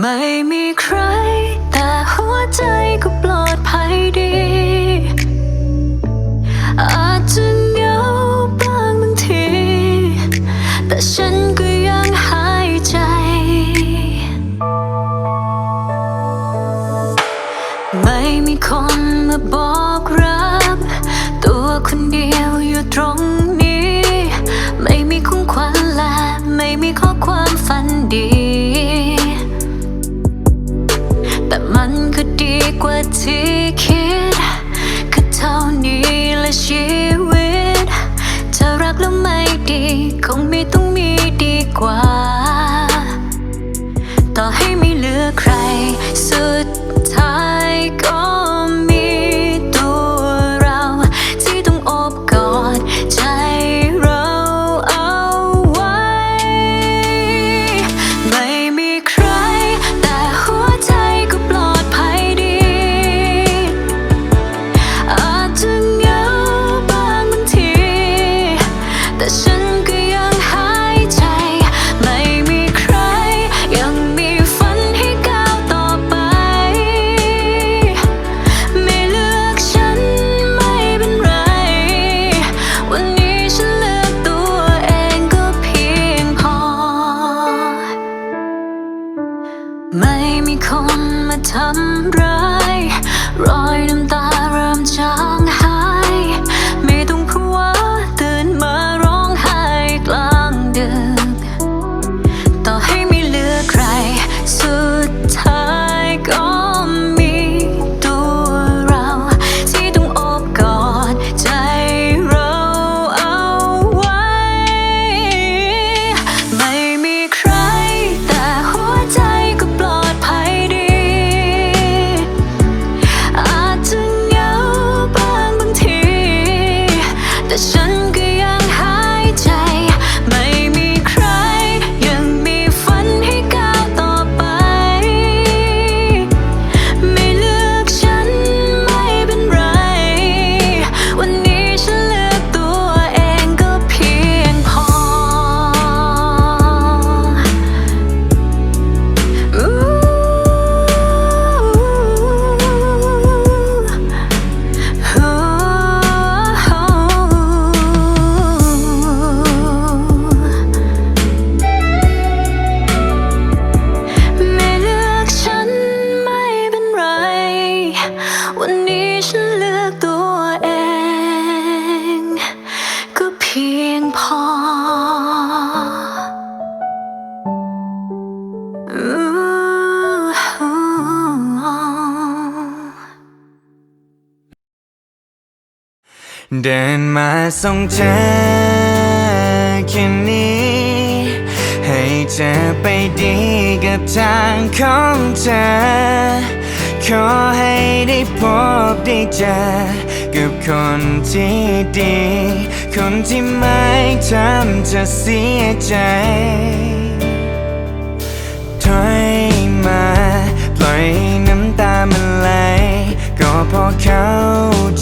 ไม่มีใคร เดินมาส่งเธอแค่นี้ ให้เธอไปดีกับทางของเธอ ขอให้ได้พบได้เจอ กับคนที่ดี คนที่ไม่ทำเธอเสียใจถอยมา ปล่อยน้ำตามันไหล ก็พอเขา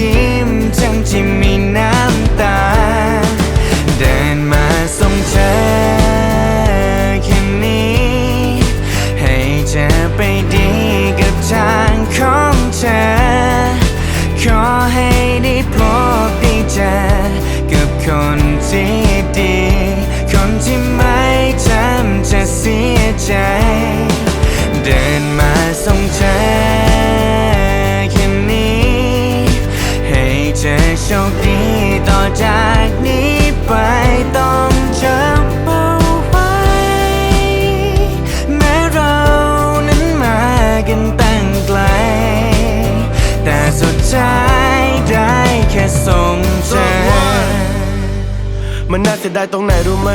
ยิ้มทั้งที่มีน้ำตา เดินมาส่งเธอแค่นี้ ให้เธอไปดีกับทางของเธอ ขอให้ได้พบได้เจอกับคนที่ดี คนที่ไม่ทำเธอเสียใจ เดินมาส่งเธอ โชคดีต่อจากนี้ไปต้องจำเอาไว้ แม้เรานั้นมากันตั้งไกล แต่สุดท้ายได้แค่ส่งเธอมันน่าเสียดายตรงไหนรู้ไหม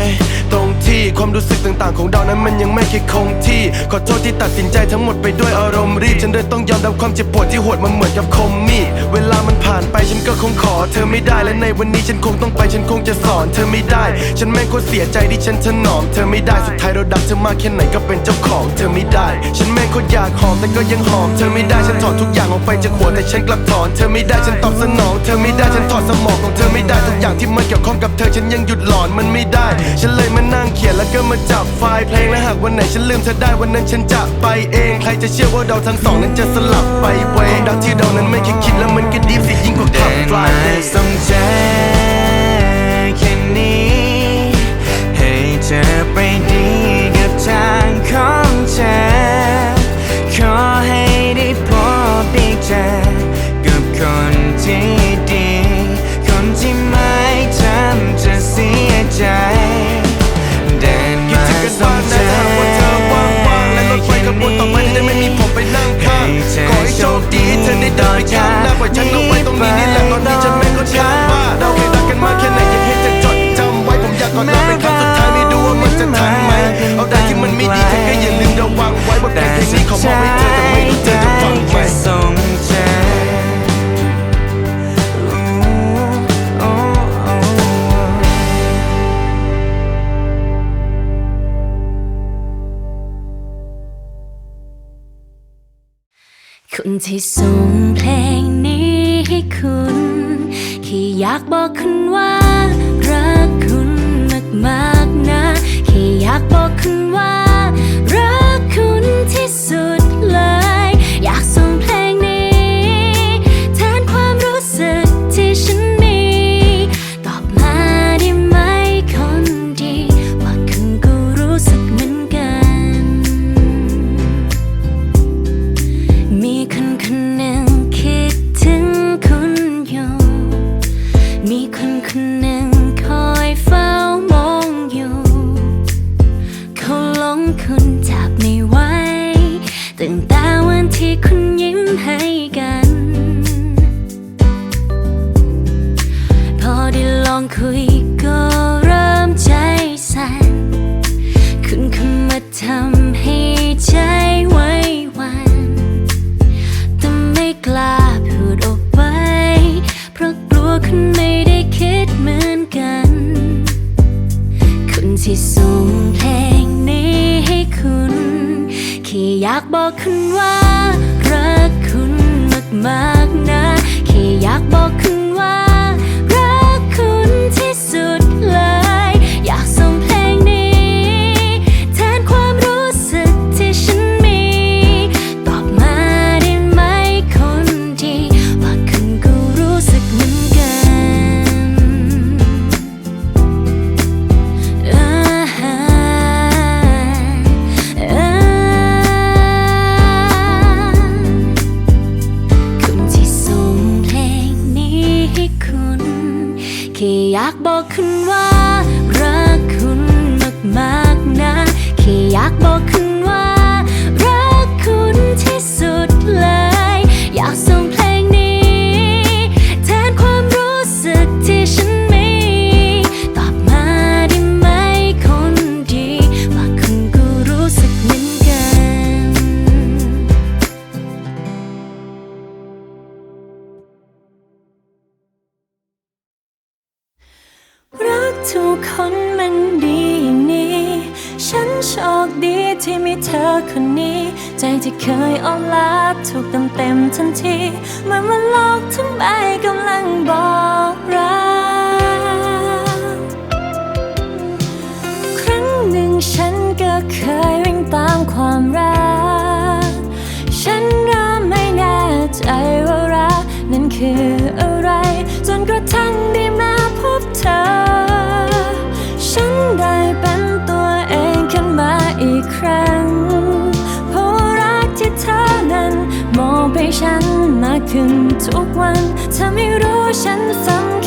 ตรงที่ ความรู้สึกต่างๆ ของเรานั้นมันยังไม่เคยคงที่ ขอโทษที่ตัดสินใจทั้งหมดไปด้วยอารมณ์รีบฉันเลยต้องยอมรับความเจ็บปวดที่โหดมันเหมือนกับคมมีดเวลามันผ่านไปฉันก็คงขอ เธอไม่ได้และในวันนี้ฉันคงต้องไปฉันคงจะสอน เธอไม่ได้ ฉันแม่งโคเสียใจที่ฉันถนอมเธอไม่ได้สุดท้ายเราดักเธอมากแค่ไหนก็เป็นเจ้าของ เธอไม่ได้ ฉันแม่งโคอยากหอมแต่ก็ยังหอมเธอไม่ได้ฉันถอนทุกอย่างออกไปจากหัวแต่ฉันกลับถอนเธอไม่ได้ฉันตอบสนอง เธอไม่ได้ฉันถอดสมองของเธอไม่ได้ทุกอย่างที่มันเกี่ยวข้องกับเธอฉันยังหยุดหลอนมันไม่ได้ ฉันเลยมานั่งเขียนแล้วก็มาจับไฟล์เพลงและหากวันไหนฉันลืมเธอได้วันนั้นฉันจะไปเอง ใครจะเชื่อว่าเราทั้งสองนั้นจะสลับไปเวงดักที่เรานั้นไม่เคยคิดแล้วมันก็ดีสิยิ่งกว่าขับฟลายมาเดย์สงใจแค่นี้ ให้เธอไปดีกับทางของเธอขอให้ได้พบได้เจอกับคนที่ดี คนที่ไม่ทำจะเสียใจ กันบ้างนะถ้าหากว่าเธอว่างๆและรถไฟขบวนต่อไปจะได้ไม่มีผมไปนั่งข้างขอให้โชคดีให้เธอได้เดินไปข้างหน้าปล่อยฉันเอาไว้ตรงนี้นี่แหละตอนนี้ฉันแม่ก็ช้าบ้าเราเคยรักกันมาแค่ไหนยากให้เธอจดจำไว้ผมอยากกอดเราเป็นครั้งสุดท้ายไม่รู้ว่ามันจะทันไหมเอาได้ที่มันไม่ดีเธอก็อย่าลืมระวังไว้บทเพลงเพลงนี้ขอมอบให้เธอแต่ไม่รู้เธอจะฟังไหม ที่ส่งเพลงนี้ให้คุณแค่อยากบอกคุณว่า รักคุณมากๆนะแค่อยากบอก ยอ่อนล้าถูกเต็มเต็มๆทันทีเหมือนว่าโลกทั้งใบกำลังบอกรักครั้งหนึ่งฉันก็เคยวิ่งตามความรัก ฉันเริ่มไม่แน่ใจว่ารักนั้นคือ ฉันมากขึ้นทุกวันเธอไม่รู้ฉันสำคัญ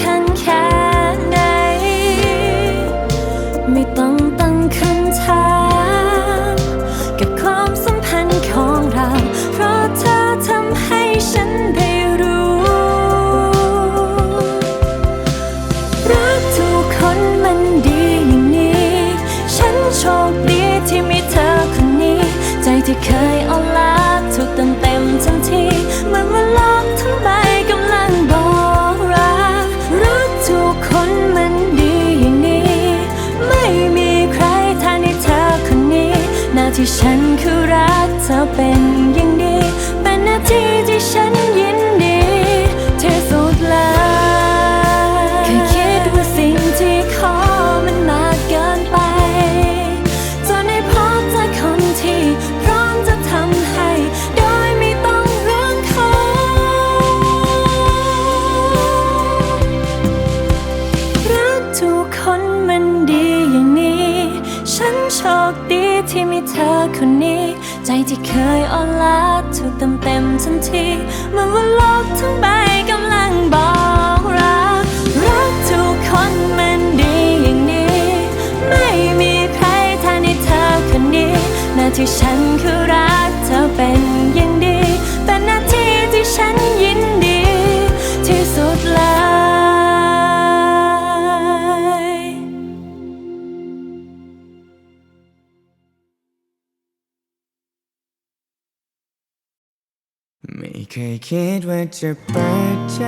เคยคิดว่าจะเปิดใจ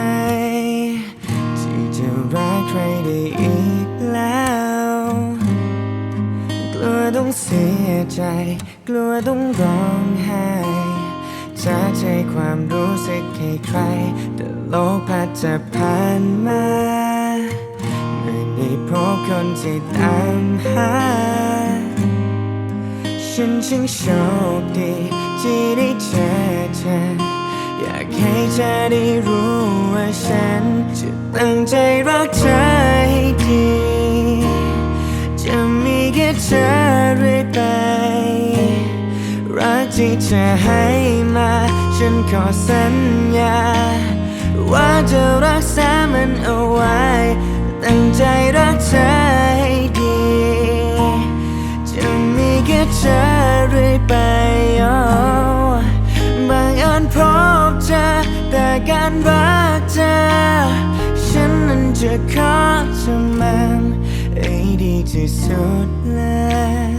ที่จะรักใครได้อีกแล้ว กลัวต้องเสียใจ กลัวต้องร้องไห้จะใช้ความรู้สึกให้ใคร แต่โลกพัดจะผ่านมาไม่ได้พบคนที่ตามหา ฉันช่างโชคดีที่ได้เจอเธอ อยากให้เธอได้รู้ว่าฉันจะตั้งใจรักเธอให้ดี จะมีแค่เธอเรื่อยไป รักที่เธอให้มา ฉันขอสัญญา ว่าจะรักษามันเอาไว้ ตั้งใจรักเธอให้ดี จะมีแค่เธอเรื่อยไปโอ้บางอันพบ เจอแต่การรักเธอ ฉันนั้นจะขอเธอมันให้ดีที่สุดเลย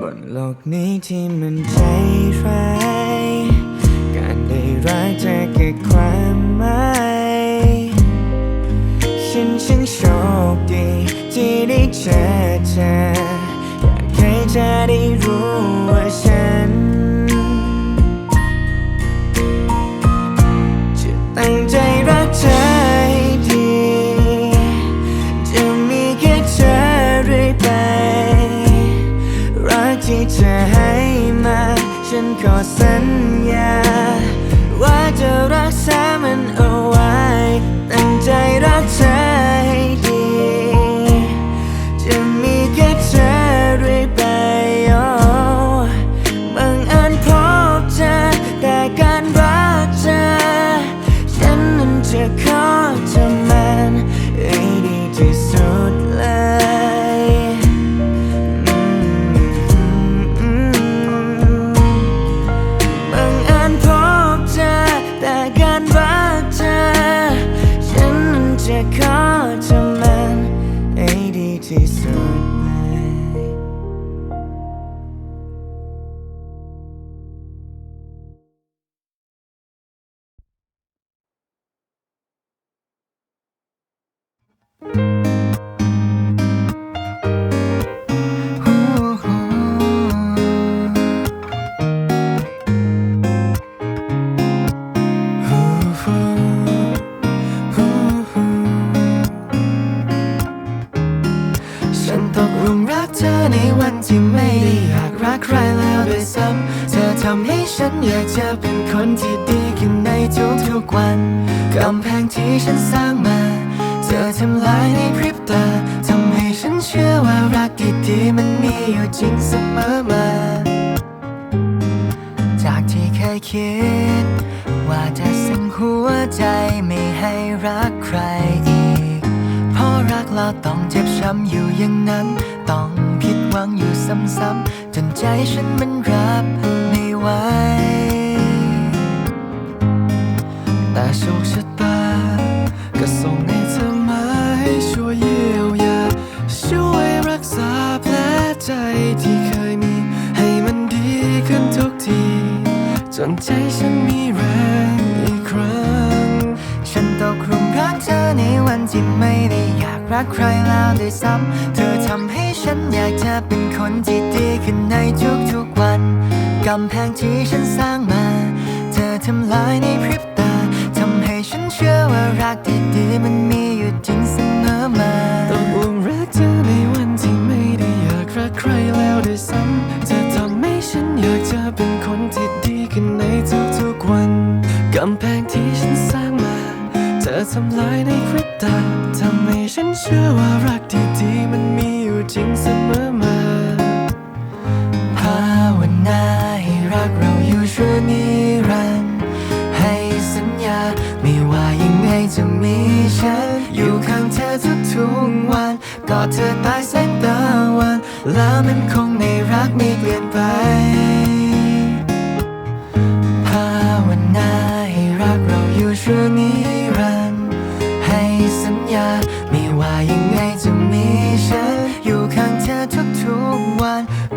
บนโลกนี้ที่มันใจร้าย ทำลายในพริบตาทำให้ฉันเชื่อว่ารักดีๆมันมีอยู่จริงเสมอมา จากที่เคยคิด ว่าจะสิ้นหัวใจไม่ให้รักใครอีก เพราะรักเราต้องเจ็บช้ำอยู่อย่างนั้น ต้องผิดหวังอยู่ซ้ำๆจนใจฉันมันรับไม่ไหวแต่โชคชะ ใจที่เคยมี ให้มันดีขึ้นทุกที จนใจฉันมีแรงอีกครั้ง ฉันตกหลุมรักเธอในวันที่ไม่ได้อยากรักใครแล้วด้วยซ้ำเธอทำให้ฉันอยากจะเป็นคนที่ดีขึ้นในทุกๆวัน กำแพงที่ฉันสร้างมา เธอทำลายใน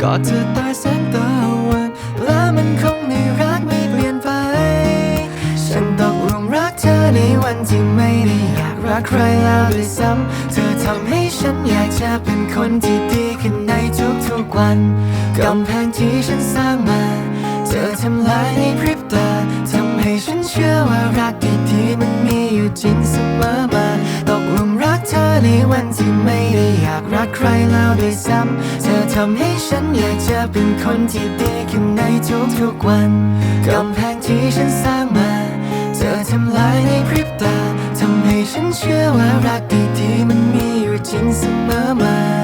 กอดเธอใต้แสงตะวันและมันคงไม่รักไม่เปลี่ยนไป ฉันตกหลุมรักเธอในวันที่ไม่ได้อยากรักใครแล้วด้วยซ้ำเธอทำให้ฉันอยากจะเป็นคนที่ดีขึ้นในทุกๆวันกำแพงที่ฉันสร้างมา เธอทำลายในพริบตาทำให้ฉันเชื่อว่ารักดีๆมันมีอยู่จริงเสมอมา ในวันที่ไม่ได้อยากรักใครแล้วด้วยซ้ำเธอทำให้ฉันอยากจะเป็นคนที่ดีขึ้นในทุกๆวันกำแพงที่ฉันสร้างมา เธอทำลายในพริบตาทำให้ฉันเชื่อว่ารักดีๆมันมีอยู่จริงเสมอมา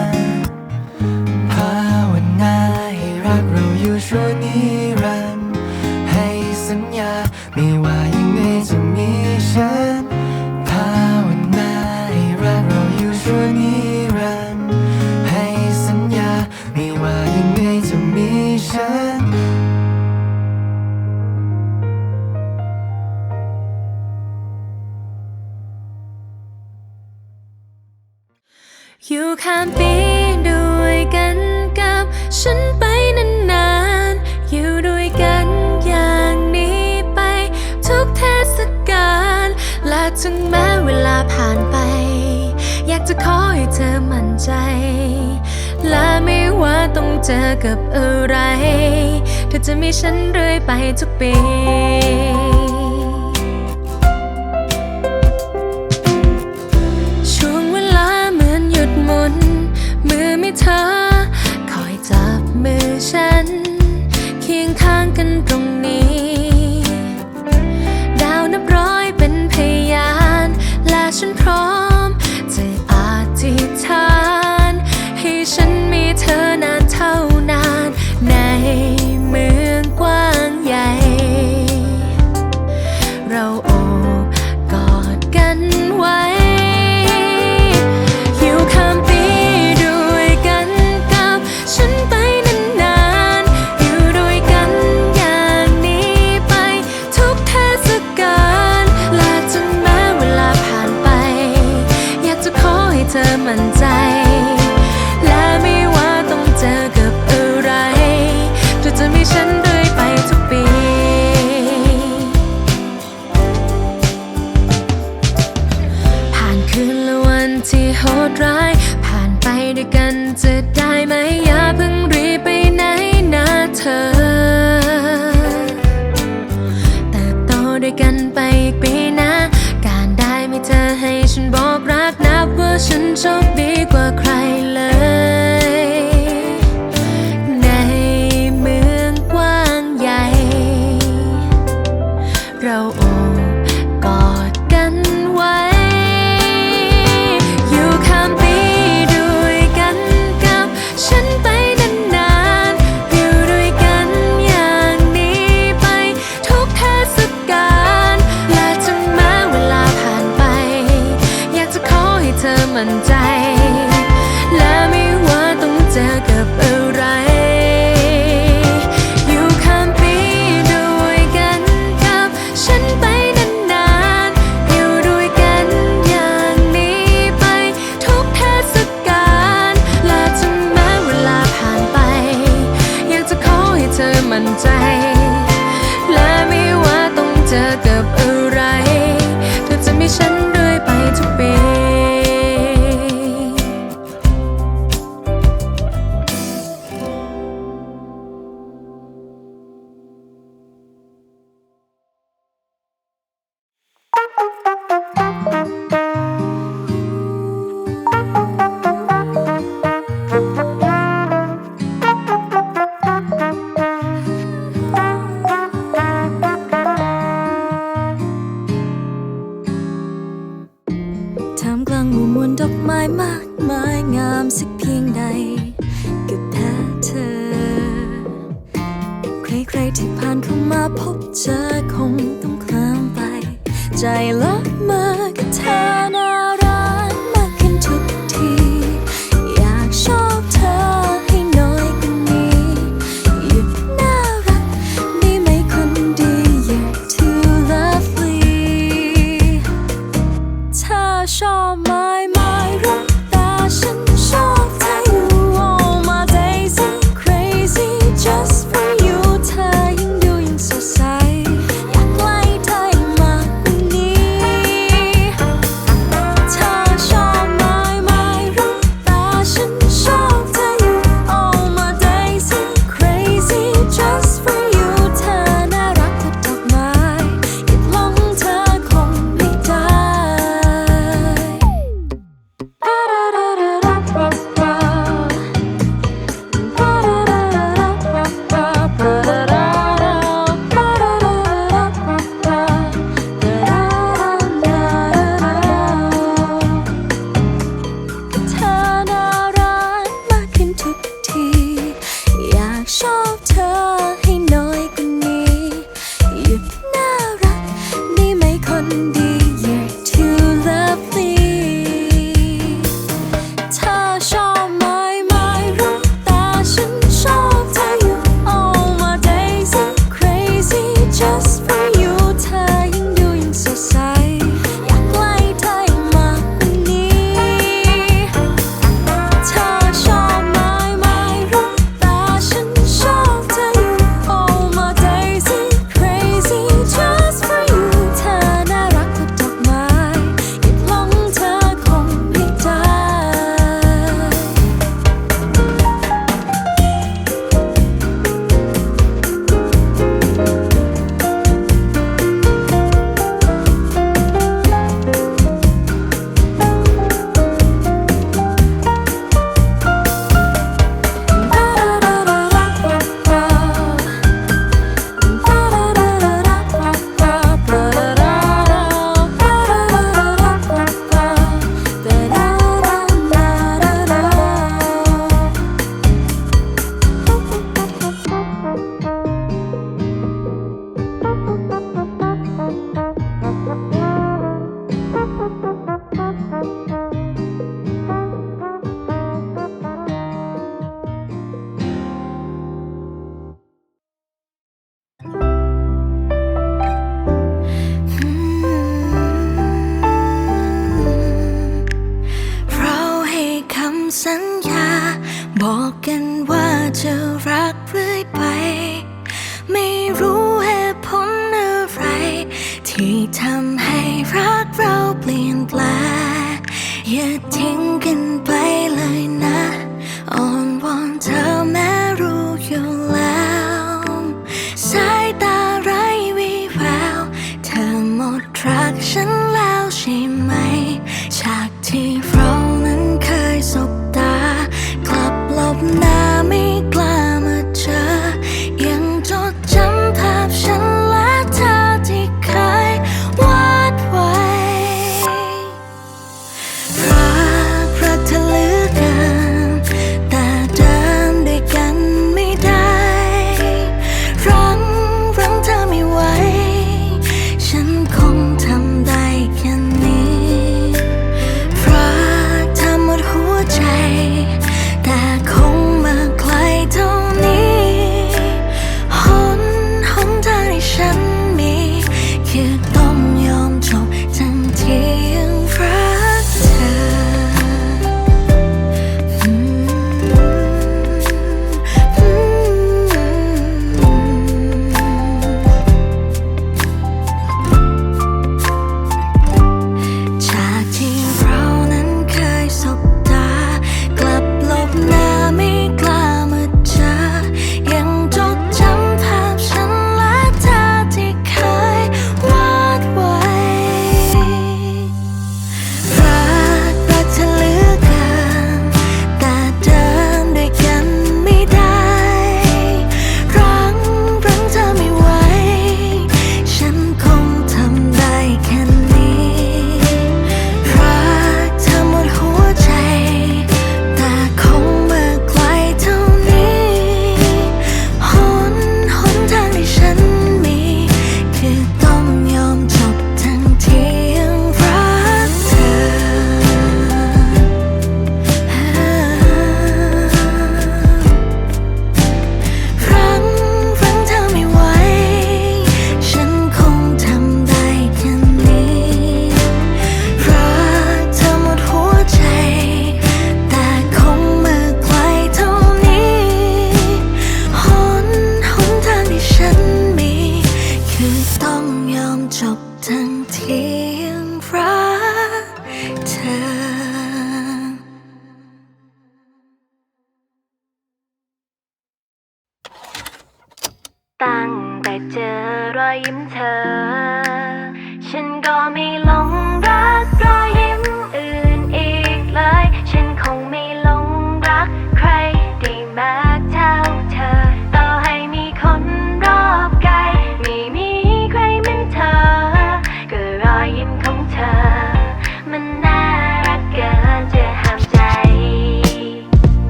ทางกันตรงนี้ ที่โหดร้าย ผ่านไปด้วยกันจะได้ไหมอย่าเพิ่งรีบไปไหนนะเธอเติบโตด้วยกันไปอีกปีนะ การได้ไม่เธอให้ฉันบอกรักนับว่าฉันโชคดี ที่ผ่านเข้ามาพบเจอคงต้องคลามไป ใจลับมากับเธอ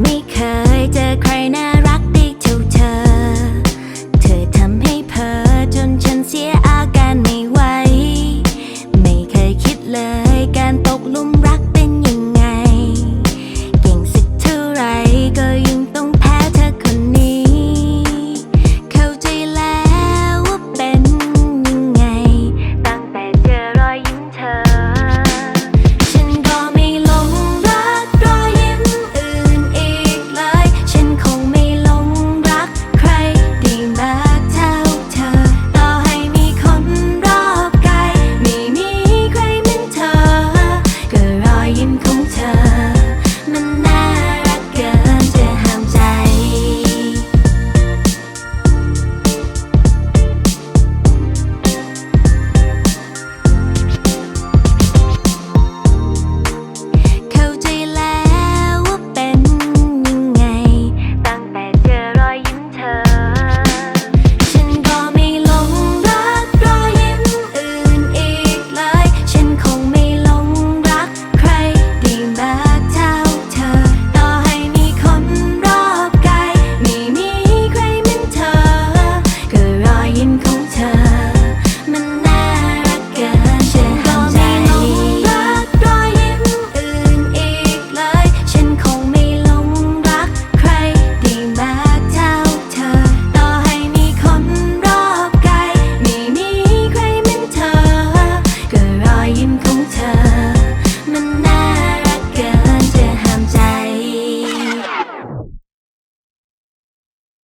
ไม่เคยเจอใครน่า